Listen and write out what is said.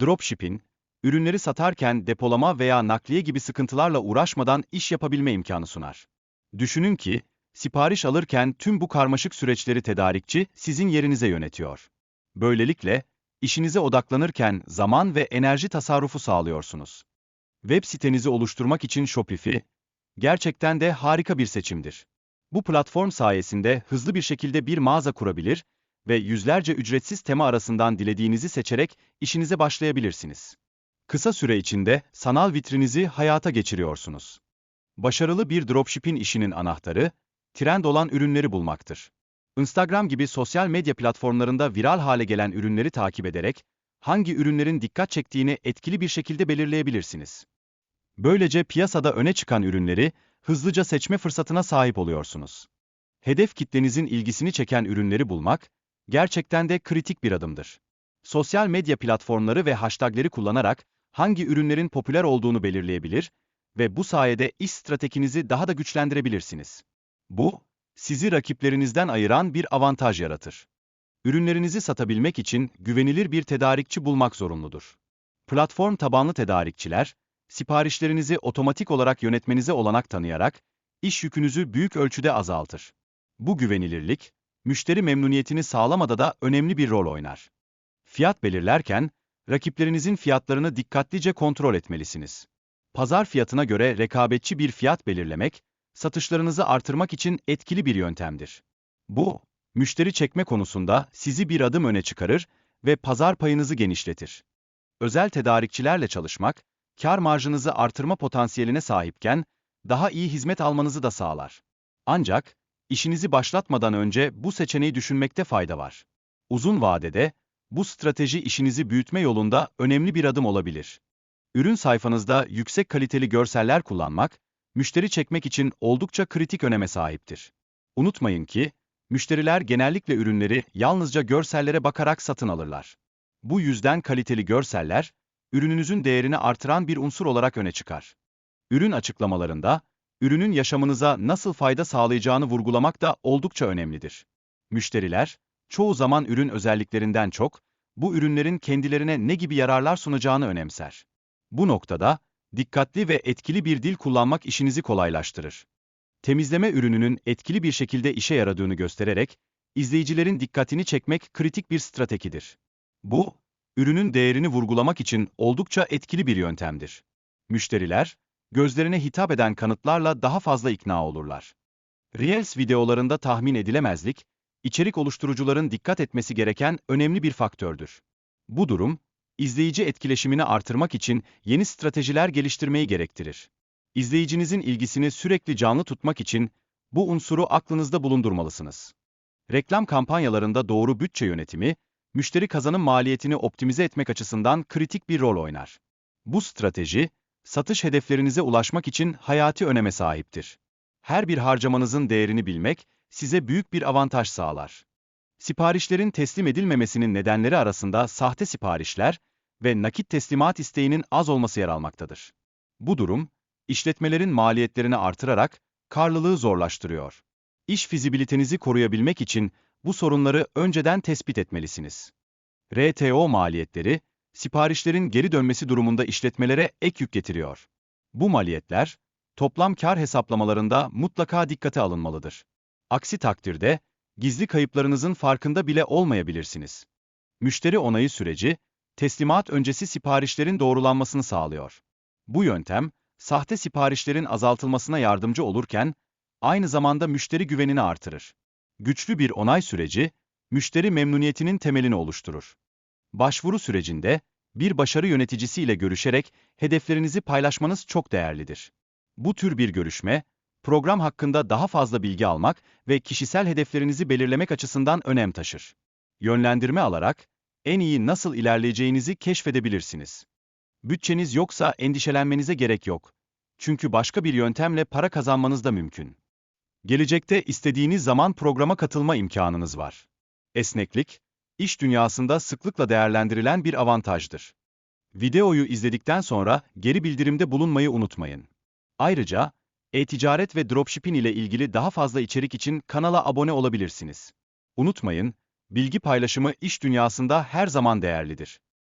Dropshipping, ürünleri satarken depolama veya nakliye gibi sıkıntılarla uğraşmadan iş yapabilme imkanı sunar. Düşünün ki, sipariş alırken tüm bu karmaşık süreçleri tedarikçi sizin yerinize yönetiyor. Böylelikle, işinize odaklanırken zaman ve enerji tasarrufu sağlıyorsunuz. Web sitenizi oluşturmak için Shopify, gerçekten de harika bir seçimdir. Bu platform sayesinde hızlı bir şekilde bir mağaza kurabilir ve yüzlerce ücretsiz tema arasından dilediğinizi seçerek işinize başlayabilirsiniz. Kısa süre içinde sanal vitrinizi hayata geçiriyorsunuz. Başarılı bir dropshipping işinin anahtarı, trend olan ürünleri bulmaktır. Instagram gibi sosyal medya platformlarında viral hale gelen ürünleri takip ederek, hangi ürünlerin dikkat çektiğini etkili bir şekilde belirleyebilirsiniz. Böylece piyasada öne çıkan ürünleri hızlıca seçme fırsatına sahip oluyorsunuz. Hedef kitlenizin ilgisini çeken ürünleri bulmak, gerçekten de kritik bir adımdır. Sosyal medya platformları ve hashtagleri kullanarak hangi ürünlerin popüler olduğunu belirleyebilir ve bu sayede iş stratejinizi daha da güçlendirebilirsiniz. Bu, sizi rakiplerinizden ayıran bir avantaj yaratır. Ürünlerinizi satabilmek için güvenilir bir tedarikçi bulmak zorunludur. Platform tabanlı tedarikçiler, siparişlerinizi otomatik olarak yönetmenize olanak tanıyarak, iş yükünüzü büyük ölçüde azaltır. Bu güvenilirlik, müşteri memnuniyetini sağlamada da önemli bir rol oynar. Fiyat belirlerken, rakiplerinizin fiyatlarını dikkatlice kontrol etmelisiniz. Pazar fiyatına göre rekabetçi bir fiyat belirlemek, satışlarınızı artırmak için etkili bir yöntemdir. Bu, müşteri çekme konusunda sizi bir adım öne çıkarır ve pazar payınızı genişletir. Özel tedarikçilerle çalışmak, kar marjınızı artırma potansiyeline sahipken, daha iyi hizmet almanızı da sağlar. Ancak, işinizi başlatmadan önce bu seçeneği düşünmekte fayda var. Uzun vadede, bu strateji işinizi büyütme yolunda önemli bir adım olabilir. Ürün sayfanızda yüksek kaliteli görseller kullanmak, müşteri çekmek için oldukça kritik öneme sahiptir. Unutmayın ki, müşteriler genellikle ürünleri yalnızca görsellere bakarak satın alırlar. Bu yüzden kaliteli görseller, ürününüzün değerini artıran bir unsur olarak öne çıkar. Ürün açıklamalarında, ürünün yaşamınıza nasıl fayda sağlayacağını vurgulamak da oldukça önemlidir. Müşteriler, çoğu zaman ürün özelliklerinden çok, bu ürünlerin kendilerine ne gibi yararlar sunacağını önemser. Bu noktada, dikkatli ve etkili bir dil kullanmak işinizi kolaylaştırır. Temizleme ürününün etkili bir şekilde işe yaradığını göstererek, izleyicilerin dikkatini çekmek kritik bir stratejidir. Bu, ürünün değerini vurgulamak için oldukça etkili bir yöntemdir. Müşteriler, gözlerine hitap eden kanıtlarla daha fazla ikna olurlar. Reels videolarında tahmin edilemezlik, içerik oluşturucuların dikkat etmesi gereken önemli bir faktördür. Bu durum, izleyici etkileşimini artırmak için yeni stratejiler geliştirmeyi gerektirir. İzleyicinizin ilgisini sürekli canlı tutmak için bu unsuru aklınızda bulundurmalısınız. Reklam kampanyalarında doğru bütçe yönetimi, müşteri kazanım maliyetini optimize etmek açısından kritik bir rol oynar. Bu strateji, satış hedeflerinize ulaşmak için hayati öneme sahiptir. Her bir harcamanızın değerini bilmek, size büyük bir avantaj sağlar. Siparişlerin teslim edilmemesinin nedenleri arasında sahte siparişler ve nakit teslimat isteğinin az olması yer almaktadır. Bu durum, işletmelerin maliyetlerini artırarak karlılığı zorlaştırıyor. İş fizibilitenizi koruyabilmek için bu sorunları önceden tespit etmelisiniz. RTO maliyetleri, siparişlerin geri dönmesi durumunda işletmelere ek yük getiriyor. Bu maliyetler, toplam kar hesaplamalarında mutlaka dikkate alınmalıdır. Aksi takdirde, gizli kayıplarınızın farkında bile olmayabilirsiniz. Müşteri onayı süreci, teslimat öncesi siparişlerin doğrulanmasını sağlıyor. Bu yöntem, sahte siparişlerin azaltılmasına yardımcı olurken, aynı zamanda müşteri güvenini artırır. Güçlü bir onay süreci, müşteri memnuniyetinin temelini oluşturur. Başvuru sürecinde, bir başarı yöneticisiyle görüşerek hedeflerinizi paylaşmanız çok değerlidir. Bu tür bir görüşme, program hakkında daha fazla bilgi almak ve kişisel hedeflerinizi belirlemek açısından önem taşır. Yönlendirme alarak, en iyi nasıl ilerleyeceğinizi keşfedebilirsiniz. Bütçeniz yoksa endişelenmenize gerek yok. Çünkü başka bir yöntemle para kazanmanız da mümkün. Gelecekte istediğiniz zaman programa katılma imkanınız var. Esneklik, iş dünyasında sıklıkla değerlendirilen bir avantajdır. Videoyu izledikten sonra geri bildirimde bulunmayı unutmayın. Ayrıca, e-ticaret ve dropshipping ile ilgili daha fazla içerik için kanala abone olabilirsiniz. Unutmayın, bilgi paylaşımı iş dünyasında her zaman değerlidir.